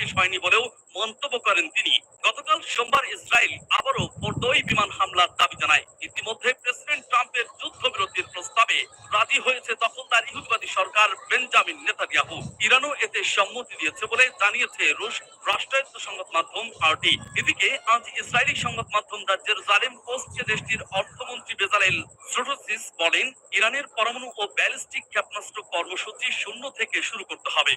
শেষ হয়নি বলেও মন্তব্য করেন তিনি। গতকাল সোমবার ইসরায়েল আবারও পর্দই বিমান হামলার দাবি জানায়। ইতিমধ্যে প্রেসিডেন্ট ট্রাম্পের যুদ্ধবিরতির প্রস্তাবে রাজি হয়েছে তখন তার ইহুদিবাদী সরকার বেঞ্জামিন নেতানিয়াহু। ইরানও এতে সম্মতি দিয়েছে বলে জানিয়েছে রুশ রাষ্ট্রায়ত্ত সংবাদ মাধ্যম আরটি। এদিকে আজ ইসরায়েলি সংবাদ মাধ্যম দ্য জেরুজালেম পোস্টে দেশটির অর্থমন্ত্রী বেজালেল স্রোটোসিস বলেন, ইরানের পরমাণু ও ব্যালিস্টিক ক্ষেপণাস্ত্র কর্মসূচি শূন্য থেকে শুরু করতে হবে।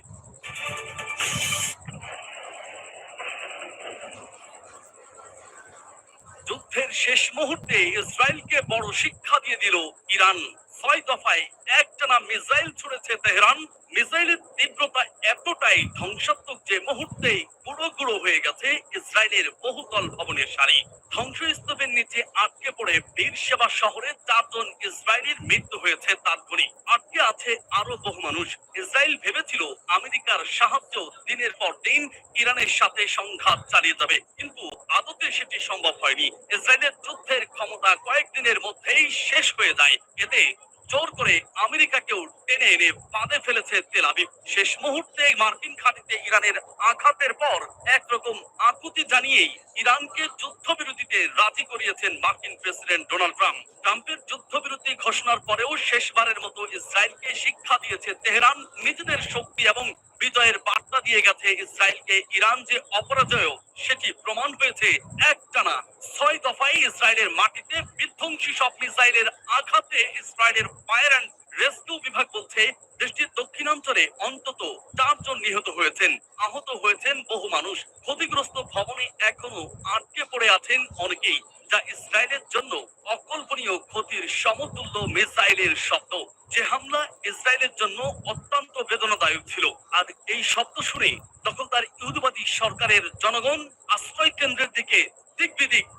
যুদ্ধের শেষ মুহূর্তে ইসরায়েলকে বড় শিক্ষা দিয়ে দিল ইরান। ছয় দফায় একটানা মিসাইল ছুড়েছে তেহরান। মিসাইলের তীব্রতা এতটাই ধ্বংসাত্মক যে মুহূর্তেই গুঁড়ো গুঁড়ো হয়ে গেছে ইসরায়েলের বহুতল ভবনের সারি। ধ্বংসস্তূপের নিচে আটকে পড়ে বীর সেবা শহরে চারজন ইসরায়েলের মৃত্যু হয়েছে তার তাৎক্ষণিক আটকে আছে আরও বহু মানুষ। ইসরায়েল ভেবেছিল আমেরিকার সাহায্য দিনের পর দিন ইরানের সাথে সংঘাত চালিয়ে যাবে। কিন্তু আদতে সেটি সম্ভব হয়নি। ইসরায়েলের যুদ্ধের ক্ষমতা কয়েকদিনের মধ্যেই শেষ হয়ে যায়। এতে জোর করে আমেরিকাকেও টেনে এনে বাঁধে ফেলেছে তেল আবিব। শেষ মুহূর্তে মার্কিন ঘাঁটিতে ইরানের আঘাতের পর একরকম আকুতি জানিয়েই ইরানকে যুদ্ধবিরতিতে রাজি করিয়েছেন মার্কিন প্রেসিডেন্ট ডোনাল্ড ট্রাম্প। ট্রাম্পের যুদ্ধবিরতি ঘোষণার পরেও শেষবারের মতো ইসরায়েলকে শিক্ষা দিয়েছে তেহরান। নিজেদের শক্তি এবং বিজয়ের বার্তা দিয়ে গেছে ইসরায়েলকে ইরান যে অপরাজয় সেটি প্রমাণ হয়েছে একটানা। ছয় দফায় ইসরায়েলের মাটিতে বিধ্বংসী সব মিসাইলের আঘাতে ইসরায়েলের ফায়ার অ্যান্ড রেস্কিউ বিভাগ বলছে, দেশটির দক্ষিণাঞ্চলে অন্তত চারজন নিহত হয়েছেন। আহত হয়েছেন বহু মানুষ। ক্ষতিগ্রস্ত ভবনে এখনও আটকে পড়ে আছেন অনেকেই। যা ইসরায়েলের জন্য অকল্পনীয় ক্ষতির সমতুল্য মিসাইলের শব্দ, যে হামলা ইসরায়েলের জন্য অত্যন্ত বেদনাদায়ক ছিল। আর এই শব্দ শুনে তখন তার ইহুদিবাদী সরকারের জনগণ আশ্রয় কেন্দ্রের দিকে দিক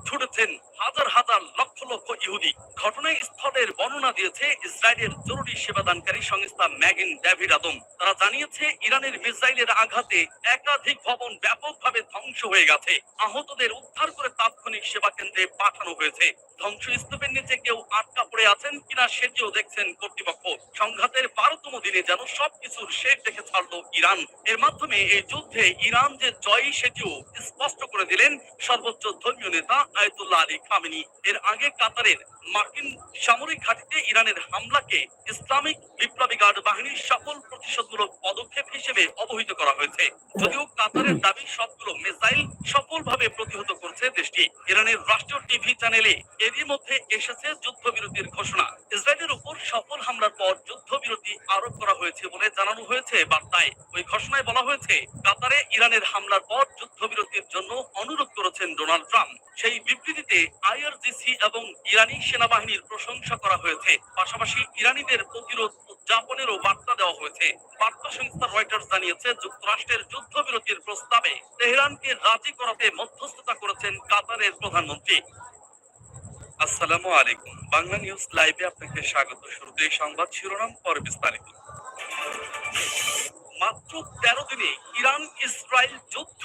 ছুটেছেন হাজার হাজার লক্ষ লক্ষ ইহুদি। ঘটনায় স্থলের বর্ণনা দিয়েছে ইসরায়েলের জরুরি সেবাদানকারী সংস্থা ম্যাগিন ডেভিড আদম। তারা জানিয়েছে, ইরানের মিসাইলের আঘাতে একাধিক ভবন ব্যাপকভাবে ধ্বংস হয়ে গেছে। আহতদের উদ্ধার করে তাৎক্ষণিক সেবা কেন্দ্রে পাঠানো হয়েছে। ধ্বংসস্তূপের নিচে কেউ আটকা পড়ে আছেন কিনা সেটিও দেখছেন কর্তৃপক্ষ। সংঘাতের বারোতম দিনে যেন সবকিছুর শেষ দেখে ছাড়লো ইরান। এর মাধ্যমে এই যুদ্ধে ইরান যে জয়ী, সেটিও স্পষ্ট করে দিলেন সর্বোচ্চ ধর্মীয় নেতা আয়তুল্লাহ আলী খামেনি। এর আগে কাতারের মার্কিন সামরিক ঘাঁটিতে ইরানের হামলাকে ইসলামিক বিপ্লবী গার্ড বাহিনীর সফল প্রতিশোধমূলক পদক্ষেপ হিসেবে অবহিত করা হয়েছে। যদিও কাতারের দাবি সবগুলো মিসাইল সফলভাবে প্রতিহত করছে দেশটি ইরানের রাষ্ট্রীয় টিভি চ্যানেলে এরই মধ্যে এসেছে যুদ্ধবিরতির ঘোষণা। ইসরায়েলের উপর সফল হামলার পর যুদ্ধবিরতি আরোপ করা হয়েছে বলে জানানো হয়েছে বার্তায়। ওই ঘোষণায় বলা হয়েছে, কাতারে ইরানের হামলার পর যুদ্ধবিরতির জন্য অনুরোধ করেছেন ডোনাল্ড ট্রাম্প। সেই বিবৃতিতে আইআরজিসি এবং ইরানি সেনাবাহিনীর প্রশংসা করা হয়েছে। পাশাপাশি ইরানিদের প্রতিরোধ উদযাপনেরও বার্তা দেওয়া হয়েছে। বার্তা সংস্থা রয়টার্স জানিয়েছে, যুক্তরাষ্ট্রের যুদ্ধবিরতির প্রস্তাবে তেহরানকে রাজি করাতে মধ্যস্থতা করেছেন কাতারের প্রধানমন্ত্রী। আসসালামু আলাইকুম। বাংলা নিউজ লাইভে আপনাকে স্বাগত। শুরুতে সংবাদ শিরোনাম, পরে বিস্তারিত। মাত্র তেরো দিনে ইরান ইসরায়েল যুদ্ধ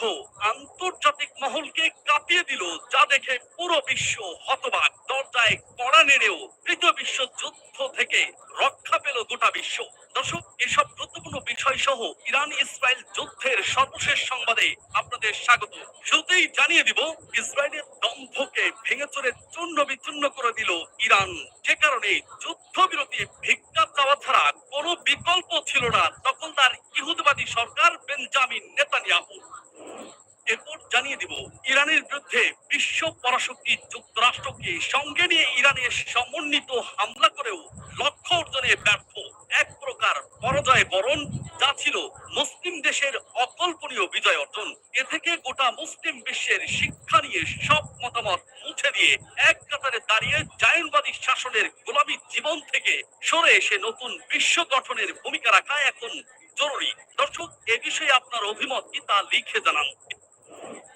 আন্তর্জাতিক মহলকে কাঁপিয়ে দিল, যা দেখে পুরো বিশ্ব হতবাক। দরজায় নেড়েও তৃতীয় বিশ্ব যুদ্ধ থেকে রক্ষা পেল গোটা বিশ্ব। দর্শক, এসব গুরুত্বপূর্ণ বিষয় সহ ইরান ইসরায়েল যুদ্ধের সর্বশেষ সংবাদে আপনাদের স্বাগত। শুরুতেই জানিয়ে দিব, ইসরায়েলের দম্ভকে ভেঙে চড়ে চূর্ণ বিচূর্ণ করে দিল ইরান। যে কারণে যুদ্ধবিরতি ভিক্ষা চাওয়া ছাড়া কোনো বিকল্প ছিল না তখন তার ইহুদবাদী সরকার বেঞ্জামিন নেতানিয়াহু। এরপর জানিয়ে দিব, ইরানের বিরুদ্ধে বিশ্ব পরাশক্তি যুক্তরাষ্ট্রকে সঙ্গে নিয়ে ইরানে সমন্বিত হামলা করেও লক্ষ্য অর্জনে ব্যর্থ। এক প্রকার পরাজয় বরণ, যা ছিল মুসলিম দেশের অকল্পনীয় বিজয় অর্জন। এ থেকে গোটা মুসলিম বিশ্বের শিক্ষা নিয়ে সব মতামত মুছে দিয়ে এক কাতারে দাঁড়িয়ে জায়নবাদী শাসনের গোলামী জীবন থেকে সরে এসে নতুন বিশ্ব গঠনের ভূমিকা রাখা এখন জরুরি। দর্শক, এ বিষয়ে আপনার অভিমত কি তা লিখে জানান।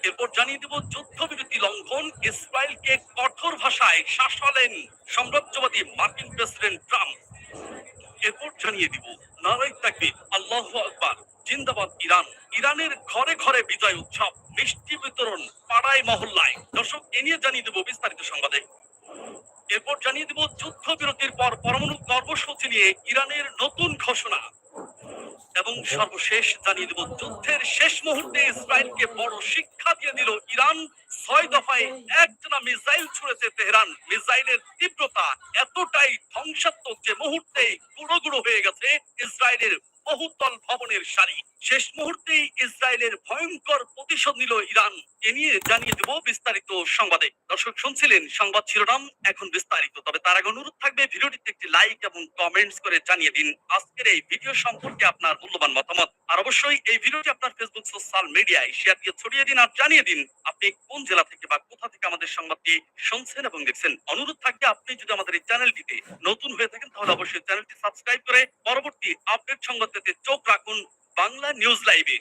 এরপর জানিয়ে দেব, যুদ্ধবিরতি লঙ্ঘন, ইসরায়েলকে কঠোর ভাষায় শাসালেন সাম্রাজ্যবাদী মার্কিন প্রেসিডেন্ট ট্রাম্প। এরপর জানিয়ে দিব তাকবীর, আল্লাহ আকবার, জিন্দাবাদ ইরান। ইরানের ঘরে ঘরে বিজয় উৎসব, মিষ্টি বিতরণ, পাড়ায় মহল্লায়। দর্শক, এ নিয়ে জানিয়ে দেব বিস্তারিত সংবাদে। এরপর জানিয়ে দেব, যুদ্ধবিরতির পর পরমাণু কর্মসূচি নিয়ে ইরানের নতুন ঘোষণা। এবং সর্বশেষ জানিয়ে দেব, যুদ্ধের শেষ মুহূর্তে ইসরায়েলকে বড় শিক্ষা দিয়ে দিল ইরান। ছয় দফায় একটানা মিসাইল ছুড়েছে তেহরান। মিসাইলের তীব্রতা এতটাই ধ্বংসাত্মক যে মুহূর্তে গুঁড়ো গুঁড়ো হয়ে গেছে ইসরায়েলের বহুতল ভবনের সারি। শেষ মুহূর্তেই ইসরায়েলের ভয়ঙ্কর প্রতিশোধ নিল ইরান। এ নিয়ে জানিয়ে দেব বিস্তারিত সংবাদে। দর্শক শুনছিলেন সংবাদ শিরোনাম, এখন বিস্তারিত। তবে তার আগে অনুরোধ থাকবে ভিডিওটিতে একটি লাইক এবং কমেন্টস করে জানিয়ে দিন। আজকের এই ভিডিও সম্পর্কে আপনার মূল্যবান মতামত। আর অবশ্যই এই ভিডিওটি আপনার ফেসবুক সোশ্যাল মিডিয়ায় শেয়ার দিয়ে ছড়িয়ে দিন আর জানিয়ে দিন আপনি কোন জেলা থেকে বা কোথা থেকে আমাদের সংবাদটি শুনছেন এবং দেখছেন। অনুরোধ থাকবে আপনি যদি আমাদের এই চ্যানেলটিতে নতুন হয়ে থাকেন তাহলে অবশ্যই চ্যানেলটি সাবস্ক্রাইব করে পরবর্তী আপডেট সংবাদ পেতে চোখ রাখুন বাংলা নিউজ লাইভে।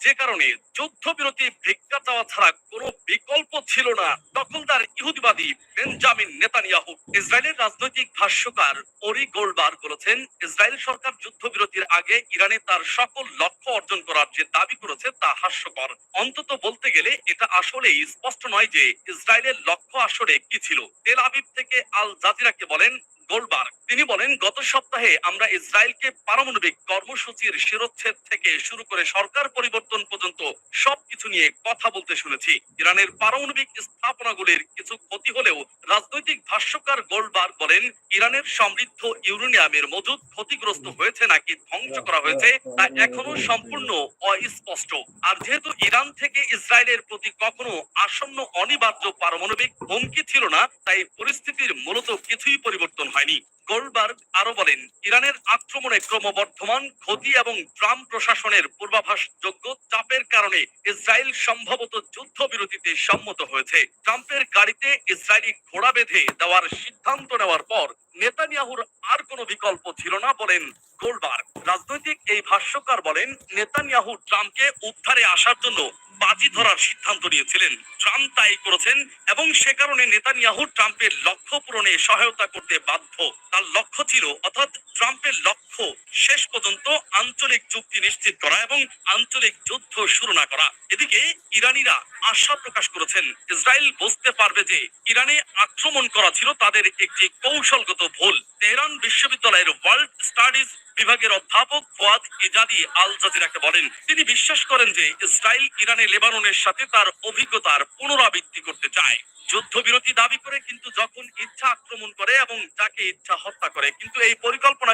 যে কারণে যুদ্ধবিরতি ভিক্ষা চাওয়া ছাড়া কোনো বিকল্প ছিল না। দখলদার ইহুদিবাদী বেঞ্জামিন নেতানিয়াহু ইসরায়েলের রাজনৈতিক ভাষ্যকার ওরি গোল্ডবার বলেছেন, ইসরায়েল সরকার যুদ্ধবিরতির আগে ইরানে তার সকল লক্ষ্য অর্জন করার যে দাবি করেছে তা হাস্যকর। অন্তত বলতে গেলে এটা আসলেই স্পষ্ট নয় যে ইসরায়েলের লক্ষ্য আসলে কি ছিল। তেল আবিব থেকে আল জাজিরাকে বলেন গোল্ডবার্গ তিনি বলেন, গত সপ্তাহে আমরা ইসরায়েলকে পারমাণবিক কর্মসূচির শিরোচ্ছেদ থেকে শুরু করে সরকার পরিবর্তন পর্যন্ত সবকিছু নিয়ে কথা বলতে শুনেছি। ইরানের পারমাণবিক স্থাপনাগুলির কিছু ক্ষতি হলেও রাজনৈতিক ভাষ্যকার গোল্ডবার্গ বলেন, ইরানের সমৃদ্ধ ইউরেনিয়ামের মজুদ ক্ষতিগ্রস্ত হয়েছে নাকি ধ্বংস করা হয়েছে তা এখনও সম্পূর্ণ অস্পষ্ট। আর যেহেতু ইরান থেকে ইসরায়েলের প্রতি কখনো আসন্ন অনিবার্য পারমাণবিক হুমকি ছিল না, তাই পরিস্থিতির মূলত কিছুই পরিবর্তন হয়নি। গোল্ডবার্গ আরও বলেন, ইরানের আক্রমণে ক্রমবর্ধমান ক্ষতি এবং ট্রাম্প প্রশাসনের পূর্বাভাসযোগ্য চাপের কারণে ইসরায়েল সম্ভবত যুদ্ধবিরতিতে সম্মত হয়েছে। ট্রাম্পের গাড়িতে ইসরায়েলি ঘোড়া বেঁধে দেওয়ার সিদ্ধান্ত নেওয়ার পর নেতানিয়াহুর আর কোনো বিকল্প ছিল না বলেন গোল্ডবার্গ রাজনৈতিক এই ভাষ্যকার বলেন, নেতানিয়াহু ট্রাম্পকে উদ্ধারে আসার জন্য বাজি ধরার সিদ্ধান্ত নিয়েছিলেন। ট্রাম্প তাই করেছেন এবং সে কারণে নেতানিয়াহু ট্রাম্পের লক্ষ্য পূরণে সহায়তা করতে বাধ্য। তার লক্ষ্য ছিল, অর্থাৎ ট্রাম্পের লক্ষ্য শেষ পর্যন্ত আঞ্চলিক চুক্তি নিশ্চিত করা এবং আঞ্চলিক যুদ্ধ শুরু না করা। এদিকে ইরানিরা আশা প্রকাশ করেছেন, ইসরায়েল বুঝতে পারবে যে ইরানে আক্রমণ করা ছিল তাদের একটি কৌশলগত ভুল। তেহরান বিশ্ববিদ্যালয়ের ওয়ার্ল্ড স্টাডিজ বিভাগের অধ্যাপক ফুয়াদ ইজাদি আল জাজিরাকে বলেন, তিনি বিশ্বাস করেন যে ইসরায়েল ইরানে লেবাননের সাথে তার অভিজ্ঞতার পুনরাবৃত্তি করতে চায়। যুদ্ধবিরতি দাবি করে কিন্তু যখন ইচ্ছা আক্রমণ করে এবং যাকে ইচ্ছা হত্যা করে, কিন্তু এই পরিকল্পনা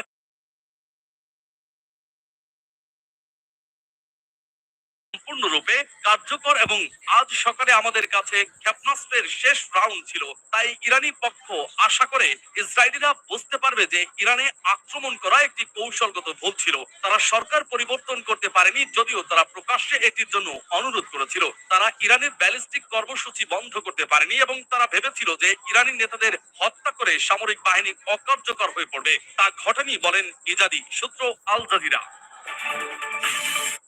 সম্পূর্ণরূপে কার্যকর এবং আজ সকালে আমাদের কাছে ক্ষেপণাস্ত্রের শেষ রাউন্ড ছিল। তাই ইরানি পক্ষ আশা করে ইসরায়েলিরা বুঝতে পারবে যে ইরানে আক্রমণ করা একটি কৌশলগত ভুল ছিল। তারা সরকার পরিবর্তন করতে পারেনি যদিও তারা প্রকাশ্যে এটির জন্য অনুরোধ করেছিল। তারা ইরানের ব্যালিস্টিক কর্মসূচি বন্ধ করতে পারেনি এবং তারা ভেবেছিল যে ইরানি নেতাদের হত্যা করে সামরিক বাহিনী অকার্যকর হয়ে পড়বে। তা ঘটেনি বলেন ইজাদি সূত্র আল জাজিরা।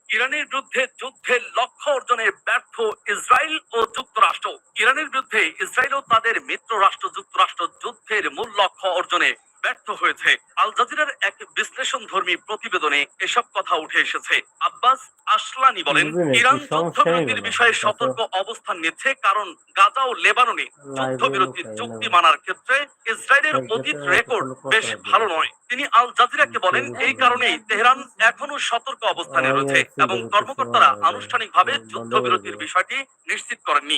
ইরানের বিরুদ্ধে যুদ্ধের লক্ষ্য অর্জনে ব্যর্থ ইসরায়েল ও যুক্তরাষ্ট্র। ইরানের বিরুদ্ধে ইসরায়েল ও তাদের মিত্র রাষ্ট্র যুক্তরাষ্ট্র যুদ্ধের মূল লক্ষ্য অর্জনে ব্যর্থ হয়েছে। আল জাজিরার এক বিশ্লেষণ ধর্মী প্রতিবেদনে এসব কথা উঠে এসেছে। আব্বাস আসলানি বলেন ইরান যুদ্ধবিরতির বিষয়ে। সতর্ক অবস্থান নিচ্ছে কারণ গাজা ও লেবাননে যুদ্ধবিরতির চুক্তি মানার ক্ষেত্রে ইসরায়েলের অতীত রেকর্ড বেশ ভালো নয়। তিনি আল জাজিরাকে বলেন এই কারণেই তেহরান এখনও সতর্ক অবস্থানে রয়েছে এবং কর্মকর্তারা আনুষ্ঠানিকভাবে যুদ্ধবিরতির বিষয়টি নিশ্চিত করেননি।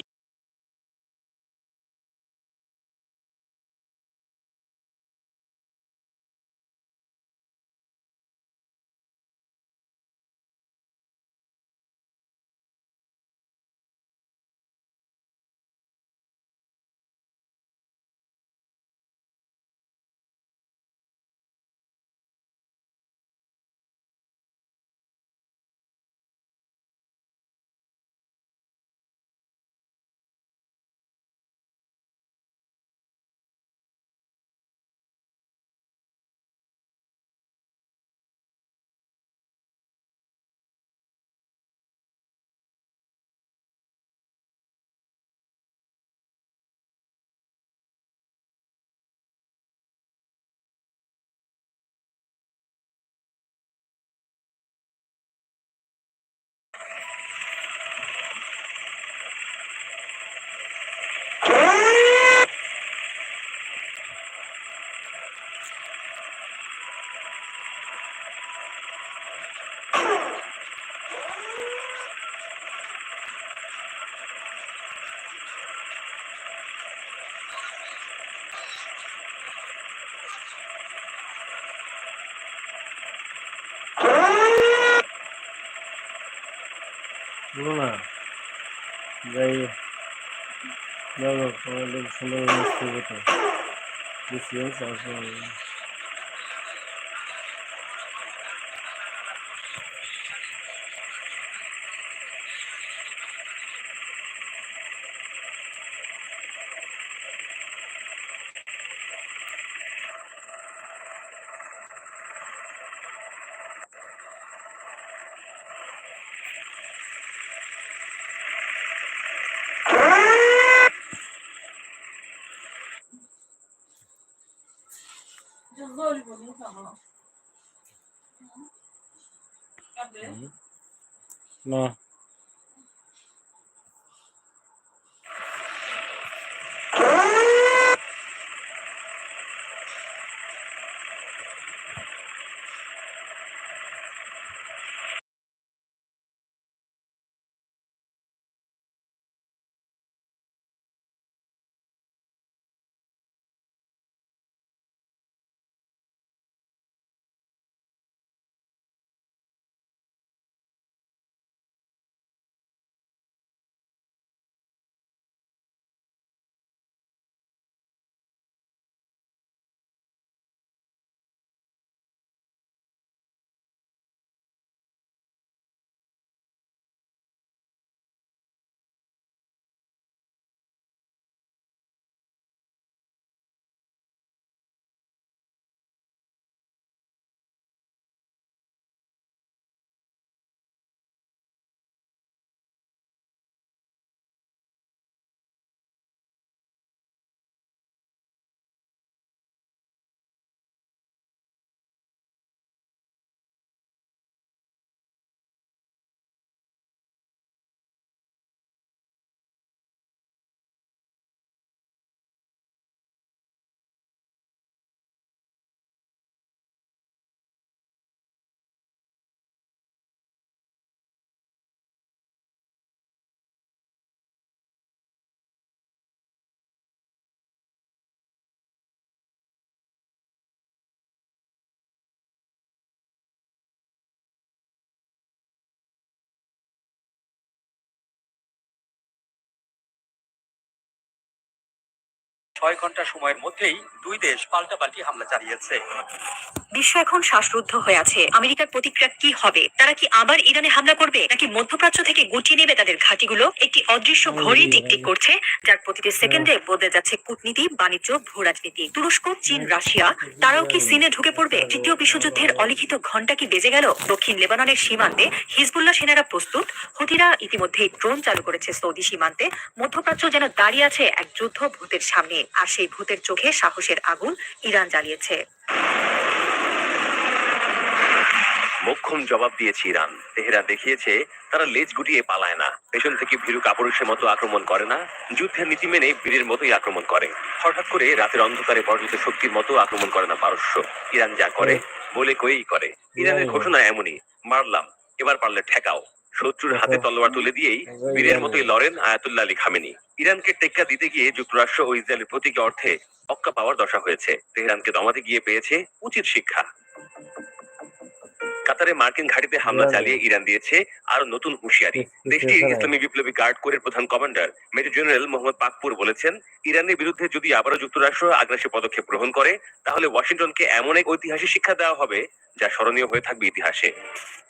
যাই যাই হোক আমাদের সুন্দর মিস করব তো বেশি হয়েছে আসলে না ছয় ঘণ্টা সময়ের মধ্যেই দুই দেশ পাল্টাপাল্টি হামলা চালিয়েছে। বিশ্ব এখন শ্বাসরুদ্ধ হয়ে আছে। আমেরিকার প্রতিক্রিয়া কি হবে? তারা কি আবার ইরানে হামলা করবে? নাকি মধ্যপ্রাচ্য থেকে গুটিয়ে নেবে তাদের ঘাঁটিগুলো? একটি অদৃশ্য ঘড়ি টিকটিক করছে, যার প্রতিটি সেকেন্ডে বদলে যাচ্ছে কূটনীতি, বাণিজ্য ভূ রাজনীতি তুরস্ক, চীন, রাশিয়া, তারাও কি সিনে ঢুকে পড়বে? তৃতীয় বিশ্বযুদ্ধের অলিখিত ঘণ্টা কি বেজে গেল? দক্ষিণ লেবাননের সীমান্তে হিজবুল্লাহ সেনারা প্রস্তুত। হুতিরা ইতিমধ্যেই ড্রোন চালু করেছে সৌদি সীমান্তে। মধ্যপ্রাচ্য যেন দাঁড়িয়ে আছে এক যুদ্ধ ভূতের সামনে। আর সেই ভূতের চোখে সাহসের আগুন ইরান জ্বালিয়েছে। মোক্ষম জবাব দিয়েছে ইরান। তেহরান দেখিয়েছে তারা লেজ গুটিয়ে পালায় না। পেছন থেকে ভীরু কাপুরুষের মতো আক্রমণ করে না। যুদ্ধের নীতি মেনে বীরের মতোই আক্রমণ করে। হঠাৎ করে রাতের অন্ধকারে পর্যন্ত শক্তির মতো আক্রমণ করে না পারস্য। ইরান যা করে বলে কয়েই করে। ইরানের ঘোষণা এমনই মারলাম এবার পারলে ঠেকাও। শত্রুর হাতে তলোয়ার তুলে দিয়েই বীরের মতোই লড়েন আয়াতুল্লাহ আলী খামেনি। ইরানকে টেক্কা দিতে গিয়ে যুক্তরাষ্ট্র ও ইসরায়েলের প্রতীক অর্থে অক্কা পাওয়ার দশা হয়েছে। তেহরানকে দমাতে গিয়ে পেয়েছে উচিত শিক্ষা। কাতারে মার্কিন ঘাঁটিতে হামলা চালিয়ে ইরান দিয়েছে আরও নতুন হুঁশিয়ারি। দেশটির ইসলামী বিপ্লবী গার্ড কোরের প্রধান commander major general Mohammad Pakpour বলেছেন ইরানের বিরুদ্ধে যদি আবারও যুক্তরাষ্ট্র আগ্রাসী পদক্ষেপ গ্রহণ করে তাহলে ওয়াশিংটনকে এমন এক ঐতিহাসিক শিক্ষা দেওয়া হবে যা স্মরণীয় হয়ে থাকবে ইতিহাসে।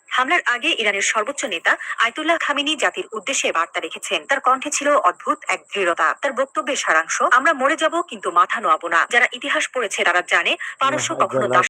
হামলার আগে ইরানের সর্বোচ্চ নেতা আয়তুল্লাহ খামিনী জাতির উদ্দেশ্যে বার্তা রেখেছেন। তার কণ্ঠে ছিল অদ্ভুত এক দৃঢ়তা। তার বক্তব্যের সারাংশ আমরা মরে যাব কিন্তু মাথা নোয়াবো না। যারা ইতিহাস পড়েছে তারা জানে পারস্য কখনো দাস